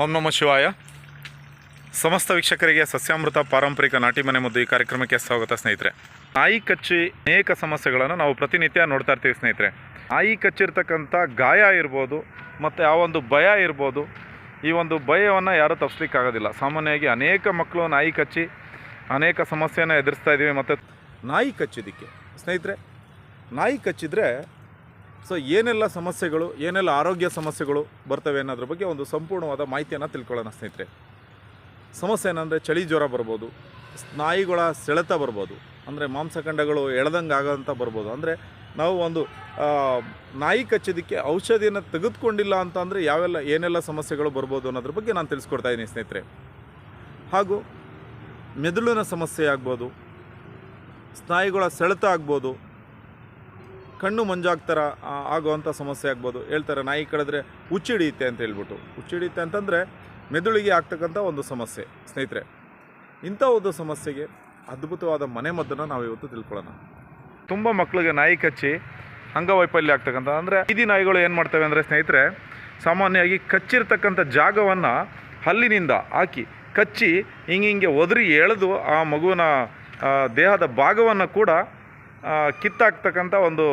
ಓಂ ನಮ ಶಿವಾಯ. ಸಮಸ್ತ ವೀಕ್ಷಕರಿಗೆ ಸಸ್ಯಾಮೃತ ಪಾರಂಪರಿಕ ನಾಟಿ ಮನೆ ಮದ್ದು ಈ ಕಾರ್ಯಕ್ರಮಕ್ಕೆ ಸ್ವಾಗತ ಸ್ನೇಹಿತರೆ. ನಾಯಿ ಕಚ್ಚಿ ಅನೇಕ ಸಮಸ್ಯೆಗಳನ್ನು ನಾವು ಪ್ರತಿನಿತ್ಯ ನೋಡ್ತಾ ಇರ್ತೀವಿ ಸ್ನೇಹಿತರೆ. ನಾಯಿ ಕಚ್ಚಿರ್ತಕ್ಕಂಥ ಗಾಯ ಇರ್ಬೋದು, ಮತ್ತು ಆ ಒಂದು ಭಯ ಇರ್ಬೋದು, ಈ ಒಂದು ಭಯವನ್ನು ಯಾರೂ ತಪ್ಪಿಸ್ಲಿಕ್ಕಾಗೋದಿಲ್ಲ ಸಾಮಾನ್ಯವಾಗಿ ಅನೇಕ ಮಕ್ಕಳು ನಾಯಿ ಕಚ್ಚಿ ಅನೇಕ ಸಮಸ್ಯೆಯನ್ನು ಎದುರಿಸ್ತಾ ಇದ್ದೀವಿ, ಮತ್ತು ನಾಯಿ ಕಚ್ಚಿದ್ದಕ್ಕೆ. ಸ್ನೇಹಿತರೆ, ನಾಯಿ ಕಚ್ಚಿದರೆ ಸೊ ಏನೆಲ್ಲ ಸಮಸ್ಯೆಗಳು, ಏನೆಲ್ಲ ಆರೋಗ್ಯ ಸಮಸ್ಯೆಗಳು ಬರ್ತವೆ ಅನ್ನೋದ್ರ ಬಗ್ಗೆ ಒಂದು ಸಂಪೂರ್ಣವಾದ ಮಾಹಿತಿಯನ್ನು ತಿಳ್ಕೊಳ್ಳೋಣ ಸ್ನೇಹಿತರೆ. ಸಮಸ್ಯೆ ಏನಂದರೆ ಚಳಿ ಜ್ವರ ಬರ್ಬೋದು, ಸ್ನಾಯುಗಳ ಸೆಳೆತ ಬರ್ಬೋದು, ಅಂದರೆ ಮಾಂಸಖಂಡಗಳು ಎಳೆದಂಗೆ ಆಗೋಂಥ ಬರ್ಬೋದು. ಅಂದರೆ ನಾವು ಒಂದು ನಾಯಿ ಕಚ್ಚೋದಕ್ಕೆ ಔಷಧಿಯನ್ನು ತೆಗೆದುಕೊಂಡಿಲ್ಲ ಅಂತ ಅಂದರೆ ಯಾವೆಲ್ಲ, ಏನೆಲ್ಲ ಸಮಸ್ಯೆಗಳು ಬರ್ಬೋದು ಅನ್ನೋದ್ರ ಬಗ್ಗೆ ನಾನು ತಿಳಿಸ್ಕೊಡ್ತಾ ಇದ್ದೀನಿ ಸ್ನೇಹಿತರೆ. ಹಾಗೂ ಮೆದುಳಿನ ಸಮಸ್ಯೆ ಆಗ್ಬೋದು, ಸ್ನಾಯುಗಳ ಸೆಳೆತ ಆಗ್ಬೋದು ಕಣ್ಣು ಮಂಜಾಗ್ತಾರ ಆಗುವಂಥ ಸಮಸ್ಯೆ ಆಗ್ಬೋದು. ಹೇಳ್ತಾರೆ, ನಾಯಿ ಕಳೆದ್ರೆ ಹುಚ್ಚಿಡಿಯುತ್ತೆ ಅಂತ ಹೇಳ್ಬಿಟ್ಟು. ಹುಚ್ಚಿಡಿಯುತ್ತೆ ಅಂತಂದರೆ ಮೆದುಳಿಗೆ ಆಗ್ತಕ್ಕಂಥ ಒಂದು ಸಮಸ್ಯೆ, ಸ್ನೇಹಿತರೆ. ಇಂಥ ಒಂದು ಸಮಸ್ಯೆಗೆ ಅದ್ಭುತವಾದ ಮನೆ ಮದ್ದನ್ನು ನಾವು ಇವತ್ತು ತಿಳ್ಕೊಳ್ಳೋಣ. ತುಂಬ ಮಕ್ಕಳಿಗೆ ನಾಯಿ ಕಚ್ಚಿ ಅಂಗವೈಫಲ್ಯ ಆಗ್ತಕ್ಕಂಥ, ಅಂದರೆ ಬೀದಿ ನಾಯಿಗಳು ಏನು ಮಾಡ್ತವೆ ಅಂದರೆ ಸ್ನೇಹಿತರೆ, ಸಾಮಾನ್ಯವಾಗಿ ಕಚ್ಚಿರ್ತಕ್ಕಂಥ ಜಾಗವನ್ನು ಹಲ್ಲಿನಿಂದ ಹಾಕಿ, ಕಚ್ಚಿ ಹಿಂಗೆ ಹಿಂಗೆ ಒದರಿ ಎಳೆದು ಆ ಮಗುವಿನ ದೇಹದ ಭಾಗವನ್ನು ಕೂಡ ಕಿತ್ತಾಕ್ತಕ್ಕಂಥ ಒಂದು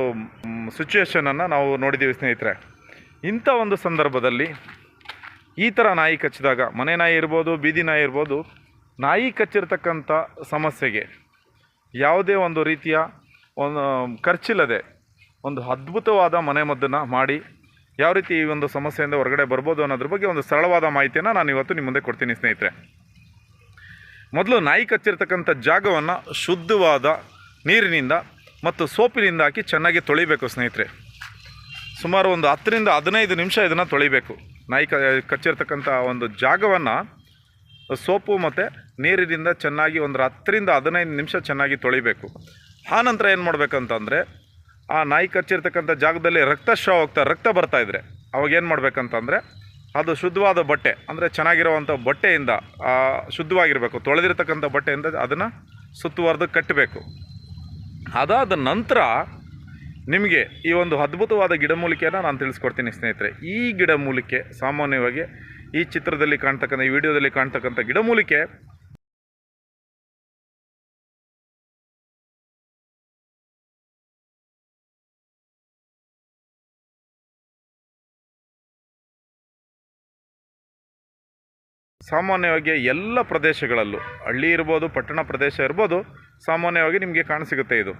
ಸಿಚುವೇಶನನ್ನು ನಾವು ನೋಡಿದ್ದೀವಿ ಸ್ನೇಹಿತರೆ. ಇಂಥ ಒಂದು ಸಂದರ್ಭದಲ್ಲಿ ಈ ಥರ ನಾಯಿ ಕಚ್ಚಿದಾಗ, ಮನೆ ನಾಯಿ ಇರ್ಬೋದು, ಬೀದಿ ನಾಯಿ ಇರ್ಬೋದು, ನಾಯಿ ಕಚ್ಚಿರ್ತಕ್ಕಂಥ ಸಮಸ್ಯೆಗೆ ಯಾವುದೇ ಒಂದು ರೀತಿಯ ಒಂದು, ಖರ್ಚಿಲ್ಲದೆ ಒಂದು ಅದ್ಭುತವಾದ ಮನೆಮದ್ದನ್ನು ಮಾಡಿ ಯಾವ ರೀತಿ ಈ ಒಂದು ಸಮಸ್ಯೆಯಿಂದ ಹೊರಗಡೆ ಬರ್ಬೋದು ಅನ್ನೋದ್ರ ಬಗ್ಗೆ ಒಂದು ಸರಳವಾದ ಮಾಹಿತಿಯನ್ನು ನಾನು ಇವತ್ತು ನಿಮ್ಮ ಮುಂದೆ ಕೊಡ್ತೀನಿ ಸ್ನೇಹಿತರೆ. ಮೊದಲು ನಾಯಿ ಕಚ್ಚಿರ್ತಕ್ಕಂಥ ಜಾಗವನ್ನು ಶುದ್ಧವಾದ ನೀರಿನಿಂದ ಮತ್ತು ಸೋಪಿನಿಂದ ಹಾಕಿ ಚೆನ್ನಾಗಿ ತೊಳಿಬೇಕು ಸ್ನೇಹಿತರೆ. ಸುಮಾರು ಒಂದು ಹತ್ತರಿಂದ ಹದಿನೈದು ನಿಮಿಷ ಇದನ್ನು ತೊಳಿಬೇಕು. ನಾಯಿ ಕ, ಕಚ್ಚಿರ್ತಕ್ಕಂಥ ಒಂದು ಜಾಗವನ್ನು ಸೋಪು ಮತ್ತು ನೀರಿನಿಂದ ಚೆನ್ನಾಗಿ ಒಂದು ಹತ್ತರಿಂದ ಹದಿನೈದು ನಿಮಿಷ ಚೆನ್ನಾಗಿ ತೊಳಿಬೇಕು. ಆನಂತರ ಏನು ಮಾಡಬೇಕಂತಂದರೆ, ಆ ನಾಯಿ ಕಚ್ಚಿರ್ತಕ್ಕಂಥ ಜಾಗದಲ್ಲಿ ರಕ್ತಸ್ರಾವ ಹೋಗ್ತಾ, ರಕ್ತ ಬರ್ತಾಯಿದ್ರೆ ಅವಾಗ ಏನು ಮಾಡಬೇಕಂತಂದರೆ, ಅದು ಶುದ್ಧವಾದ ಬಟ್ಟೆ, ಅಂದರೆ ಚೆನ್ನಾಗಿರುವಂಥ ಬಟ್ಟೆಯಿಂದ ಶುದ್ಧವಾಗಿರಬೇಕು, ತೊಳೆದಿರ್ತಕ್ಕಂಥ ಬಟ್ಟೆಯಿಂದ ಅದನ್ನು ಸುತ್ತುವರೆದು ಕಟ್ಟಬೇಕು. ಅದಾದ ನಂತರ ನಿಮಗೆ ಈ ಒಂದು ಅದ್ಭುತವಾದ ಗಿಡಮೂಲಿಕೆಯನ್ನು ನಾನು ತಿಳಿಸ್ಕೊಡ್ತೀನಿ ಸ್ನೇಹಿತರೆ. ಈ ಗಿಡಮೂಲಿಕೆ ಸಾಮಾನ್ಯವಾಗಿ ಈ ಚಿತ್ರದಲ್ಲಿ ಕಾಣ್ತಕ್ಕಂಥ, ಈ ವಿಡಿಯೋದಲ್ಲಿ ಕಾಣ್ತಕ್ಕಂಥ ಗಿಡಮೂಲಿಕೆ ಸಾಮಾನ್ಯವಾಗಿ ಎಲ್ಲ ಪ್ರದೇಶಗಳಲ್ಲೂ, ಹಳ್ಳಿ ಇರ್ಬೋದು, ಪಟ್ಟಣ ಪ್ರದೇಶ ಇರ್ಬೋದು, ಸಾಮಾನ್ಯವಾಗಿ ನಿಮಗೆ ಕಾಣಸಿಗುತ್ತೆ ಇದು.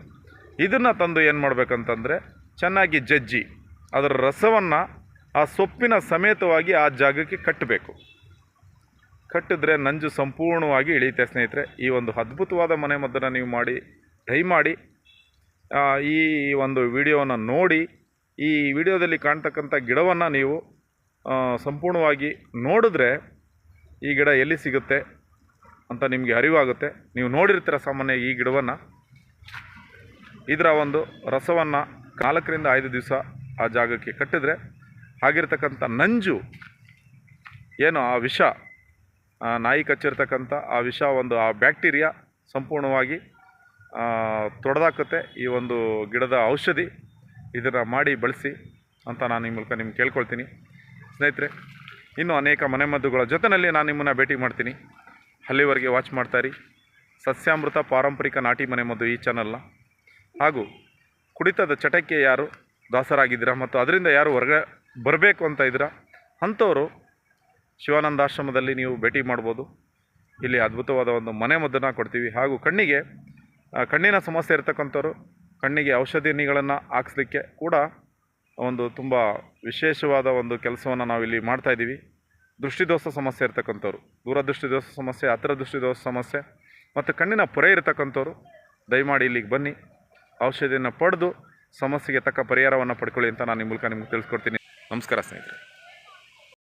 ಇದನ್ನು ತಂದು ಏನು ಮಾಡಬೇಕಂತಂದರೆ, ಚೆನ್ನಾಗಿ ಜಜ್ಜಿ, ಅದರ ರಸವನ್ನು ಆ ಸೊಪ್ಪಿನ ಸಮೇತವಾಗಿ ಆ ಜಾಗಕ್ಕೆ ಕಟ್ಟಬೇಕು ಕಟ್ಟಿದ್ರೆ ನಂಜು ಸಂಪೂರ್ಣವಾಗಿ ಇಳಿಯುತ್ತೆ ಸ್ನೇಹಿತರೆ. ಈ ಒಂದು ಅದ್ಭುತವಾದ ಮನೆ ಮದ್ದನ್ನು ನೀವು ಮಾಡಿ ಟ್ರೈ ಮಾಡಿ ಈ ಒಂದು ವಿಡಿಯೋವನ್ನು ನೋಡಿ, ಈ ವಿಡಿಯೋದಲ್ಲಿ ಕಾಣ್ತಕ್ಕಂಥ ಗಿಡವನ್ನು ನೀವು ಸಂಪೂರ್ಣವಾಗಿ ನೋಡಿದ್ರೆ ಈ ಗಿಡ ಎಲ್ಲಿ ಸಿಗುತ್ತೆ ಅಂತ ನಿಮಗೆ ಅರಿವಾಗುತ್ತೆ. ನೀವು ನೋಡಿರ್ತೀರ ಸಾಮಾನ್ಯ ಈ ಗಿಡವನ್ನು. ಇದರ ಒಂದು ರಸವನ್ನು ನಾಲ್ಕರಿಂದ ಐದು ದಿವಸ ಆ ಜಾಗಕ್ಕೆ ಕಟ್ಟಿದ್ರೆ ಆಗಿರ್ತಕ್ಕಂಥ ನಂಜು ಏನು ಆ ವಿಷ ನಾಯಿ ಕಚ್ಚಿರ್ತಕ್ಕಂಥ ಆ ವಿಷ ಒಂದು ಆ ಬ್ಯಾಕ್ಟೀರಿಯಾ ಸಂಪೂರ್ಣವಾಗಿ ತೊಡೆದಾಕುತ್ತೆ ಈ ಒಂದು ಗಿಡದ ಔಷಧಿ. ಇದನ್ನು ಮಾಡಿ ಬಳಸಿ ಅಂತ ನಾನು ಈ ಮೂಲಕ ನಿಮ್ಗೆ ಕೇಳ್ಕೊಳ್ತೀನಿ. ಸ್ನೇಹಿತರೆ ಇನ್ನೂ ಅನೇಕ ಮನೆಮದ್ದುಗಳ ಜೊತೆಯಲ್ಲಿ ನಾನು ನಿಮ್ಮನ್ನು ಭೇಟಿ ಮಾಡ್ತೀನಿ. ಅಲ್ಲಿವರೆಗೆ ವಾಚ್ ಮಾಡ್ತಾಯಿರಿ ಸಸ್ಯಾಮೃತ ಪಾರಂಪರಿಕ ನಾಟಿ ಮನೆಮದ್ದು ಈ ಚಾನಲ್ನ ಹಾಗೂ ಕುಡಿತದ ಚಟಕ್ಕೆ ಯಾರು ದಾಸರಾಗಿದ್ದೀರಾ ಮತ್ತು ಅದರಿಂದ ಯಾರು ಹೊರಗೆ ಬರಬೇಕು ಅಂತ ಇದ್ದೀರಾ? ಅಂಥವರು ಶಿವಾನಂದಾಶ್ರಮದಲ್ಲಿ ನೀವು ಭೇಟಿ ಮಾಡ್ಬೋದು. ಇಲ್ಲಿ ಅದ್ಭುತವಾದ ಒಂದು ಮನೆ ಮದ್ದನ್ನು ಕೊಡ್ತೀವಿ. ಹಾಗೂ ಕಣ್ಣಿಗೆ ಕಣ್ಣಿನ ಸಮಸ್ಯೆ ಇರತಕ್ಕಂಥವ್ರು ಕಣ್ಣಿಗೆ ಔಷಧಿಗಳನ್ನು ಹಾಕ್ಸ್ಲಿಕ್ಕೆ ಕೂಡ ಒಂದು ತುಂಬ ವಿಶೇಷವಾದ ಒಂದು ಕೆಲಸವನ್ನು ನಾವಿಲ್ಲಿ ಮಾಡ್ತಾಯಿದ್ದೀವಿ ದೃಷ್ಟಿದೋಷ ಸಮಸ್ಯೆ ಇರ್ತಕ್ಕಂಥವ್ರು ದೂರದೃಷ್ಟಿ ದೋಷ ಸಮಸ್ಯೆ ಹತ್ತಿರ ದೃಷ್ಟಿ ದೋಷ ಸಮಸ್ಯೆ ಮತ್ತು ಕಣ್ಣಿನ ಪೊರೆ ಇರತಕ್ಕಂಥವ್ರು, ದಯಮಾಡಿ ಇಲ್ಲಿಗೆ ಬನ್ನಿ. ಔಷಧಿಯನ್ನು ಪಡೆದು ಸಮಸ್ಯೆಗೆ ತಕ್ಕ ಪರಿಹಾರವನ್ನು ಪಡ್ಕೊಳ್ಳಿ ಅಂತ ನಾನು ಈ ಮೂಲಕ ನಿಮ್ಗೆ ತಿಳಿಸ್ಕೊಡ್ತೀನಿ. ನಮಸ್ಕಾರ ಸ್ನೇಹಿತರೆ.